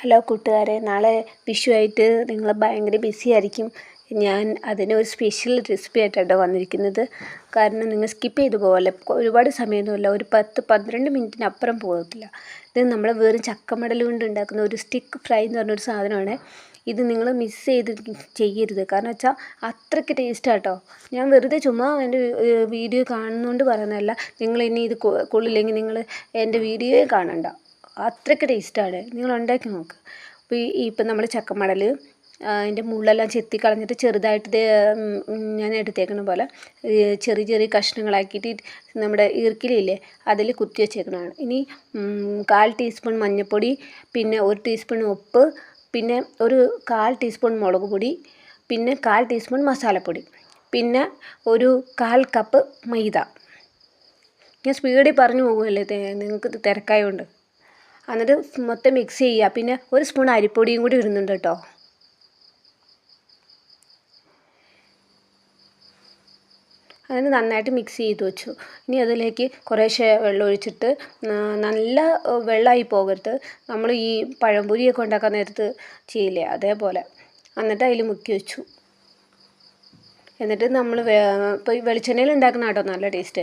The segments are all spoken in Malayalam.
ഹലോ കൂട്ടുകാരെ നാളെ വിഷു ആയിട്ട് നിങ്ങൾ ഭയങ്കര ബിസി ആയിരിക്കും. ഞാൻ അതിന് ഒരു സ്പെഷ്യൽ റെസിപ്പി ആയിട്ടാണ് വന്നിരിക്കുന്നത്. കാരണം നിങ്ങൾ സ്കിപ്പ് ചെയ്ത് പോകല്ലേ? ഒരുപാട് സമയമൊന്നുമില്ല ഒരു പത്ത് പന്ത്രണ്ട് മിനിറ്റിനപ്പുറം പോകത്തില്ല. ഇത് നമ്മൾ വെറും ചക്കമടൽ കൊണ്ട് ഉണ്ടാക്കുന്ന ഒരു സ്റ്റിക്ക് ഫ്രൈ എന്ന് പറഞ്ഞൊരു സാധനമാണ്. ഇത് നിങ്ങൾ മിസ് ചെയ്ത് ചെയ്യരുത്. കാരണം വെച്ചാൽ അത്രയ്ക്ക് ടേസ്റ്റ് ഞാൻ വെറുതെ ചുമ്മാ എന്റെ വീഡിയോ കാണുന്നതുകൊണ്ട് പറയുന്നതല്ല. നിങ്ങൾ ഇനി ഇത് കൊള്ളില്ലെങ്കിൽ നിങ്ങൾ എന്റെ വീഡിയോയെ കാണണ്ട. അത്രയ്ക്ക് ടേസ്റ്റാണ്. നിങ്ങൾ ഉണ്ടാക്കി നോക്ക്. അപ്പോൾ ഈ ഇപ്പം നമ്മൾ ചക്കമടൽ അതിന്റെ മുള്ളെല്ലാം ചെത്തി കളഞ്ഞിട്ട് ചെറുതായിട്ട് ഞാൻ എടുത്തേക്കുന്ന പോലെ ചെറിയ ചെറിയ കഷ്ണങ്ങളാക്കിയിട്ട് നമ്മുടെ ഈർക്കിലില്ലേ അതിൽ കുത്തി വെച്ചേക്കണതാണ്. ഇനി കാൽ ടീസ്പൂൺ മഞ്ഞൾപ്പൊടി പിന്നെ ഒരു ടീസ്പൂൺ ഉപ്പ് പിന്നെ ഒരു കാൽ ടീസ്പൂൺ മുളക് പൊടി പിന്നെ കാൽ ടീസ്പൂൺ മസാലപ്പൊടി പിന്നെ ഒരു കാൽ കപ്പ് മൈദ. ഞാൻ സ്പീഡിൽ പറഞ്ഞു പോകുമല്ലേ നിങ്ങൾക്ക് തിരക്കായതുകൊണ്ട് എന്നിട്ട് മൊത്തം മിക്സ് ചെയ്യുക. പിന്നെ ഒരു സ്പൂൺ അരിപ്പൊടിയും കൂടി ഇടുന്നുണ്ട് കേട്ടോ. അതിന് നന്നായിട്ട് മിക്സ് ചെയ്ത് വെച്ചു. ഇനി അതിലേക്ക് കുറേശ്ശെ വെള്ളം ഒഴിച്ചിട്ട് നല്ല വെള്ളമായി പോകരുത്. നമ്മൾ ഈ പഴംപൊരിയൊക്കെ ഉണ്ടാക്കാൻ നേരത്ത് ചെയ്യില്ലേ അതേപോലെ. എന്നിട്ട് അതിൽ മുക്കി വെച്ചു. എന്നിട്ട് നമ്മൾ ഇപ്പോൾ വെളിച്ചെണ്ണയിൽ ഉണ്ടാക്കുന്ന കേട്ടോ നല്ല ടേസ്റ്റ്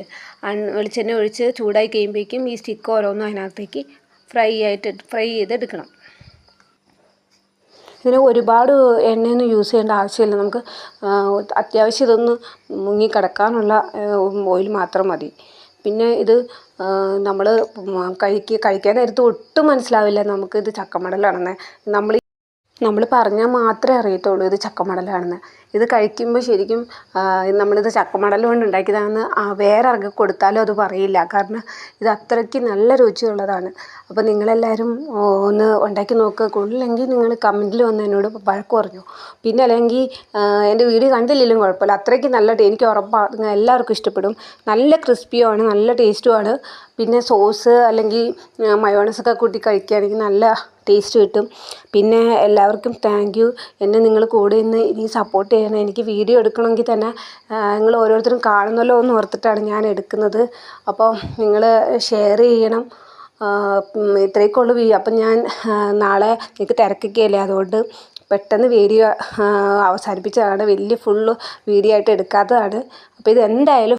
വെളിച്ചെണ്ണ ഒഴിച്ച് ചൂടായി കഴിയുമ്പോഴേക്കും ഈ സ്റ്റിക്ക് ഓരോന്നും അതിനകത്തേക്ക് ഫ്രൈ ആയിട്ട് ഫ്രൈ ചെയ്തെടുക്കണം. ഇതിന് ഒരുപാട് എണ്ണയൊന്നും യൂസ് ചെയ്യേണ്ട ആവശ്യമില്ല. നമുക്ക് അത്യാവശ്യം ഇതൊന്ന് മുങ്ങി കിടക്കാനുള്ള ഓയിൽ മാത്രം മതി. പിന്നെ ഇത് നമ്മൾ കഴിക്കുക കഴിക്കാൻ നേരത്ത് ഒട്ടും മനസ്സിലാവില്ല. നമുക്കിത് ചക്കമടലാണെന്ന്. നമ്മൾ നമ്മൾ പറഞ്ഞാൽ മാത്രമേ അറിയത്തുള്ളൂ ഇത് ചക്കമടലാണെന്ന്. ഇത് കഴിക്കുമ്പോൾ ശരിക്കും നമ്മളിത് ചക്കമടൽ കൊണ്ട് ഉണ്ടാക്കിയതാണെന്ന് വേറെ ആർക്ക് കൊടുത്താലും അത് പറയില്ല. കാരണം ഇത് അത്രയ്ക്ക് നല്ല രുചിയുള്ളതാണ്. അപ്പോൾ നിങ്ങളെല്ലാവരും ഒന്ന് ഉണ്ടാക്കി നോക്കുക കൊള്ളില്ലെങ്കിൽ നിങ്ങൾ കമന്റിൽ വന്ന് എന്നോട് വഴക്ക് പറഞ്ഞു പിന്നെ അല്ലെങ്കിൽ എന്റെ വീഡിയോ കണ്ടില്ലെങ്കിലും കുഴപ്പമില്ല. അത്രയ്ക്ക് നല്ല എനിക്ക് ഉറപ്പാണ് എല്ലാവർക്കും ഇഷ്ടപ്പെടും. നല്ല ക്രിസ്പിയുമാണ് നല്ല ടേസ്റ്റുമാണ്. പിന്നെ സോസ് അല്ലെങ്കിൽ മയോണൈസൊക്കെ കൂട്ടി കഴിക്കുകയാണെങ്കിൽ നല്ല ടേസ്റ്റ് കിട്ടും. പിന്നെ എല്ലാവർക്കും താങ്ക് യു. എന്നെ നിങ്ങൾ കൂടെ നിന്ന് ഇനി സപ്പോർട്ട് ചെയ്യണം എനിക്ക് വീഡിയോ എടുക്കണമെങ്കിൽ തന്നെ നിങ്ങൾ ഓരോരുത്തരും കാണുന്നല്ലോ എന്ന് ഓർത്തിട്ടാണ് ഞാൻ എടുക്കുന്നത്. അപ്പോൾ നിങ്ങൾ ഷെയർ ചെയ്യണം. ഇത്രയൊക്കെ ഉള്ളൂ അപ്പം ഞാൻ നാളെ നിങ്ങൾക്ക് തിരക്കൊക്കെയല്ലേ അതുകൊണ്ട് പെട്ടെന്ന് വീഡിയോ അവസാനിപ്പിച്ചതാണ്. വലിയ ഫുള്ള് വീഡിയോ ആയിട്ട് എടുക്കാത്തതാണ്. അപ്പോൾ ഇത് എന്തായാലും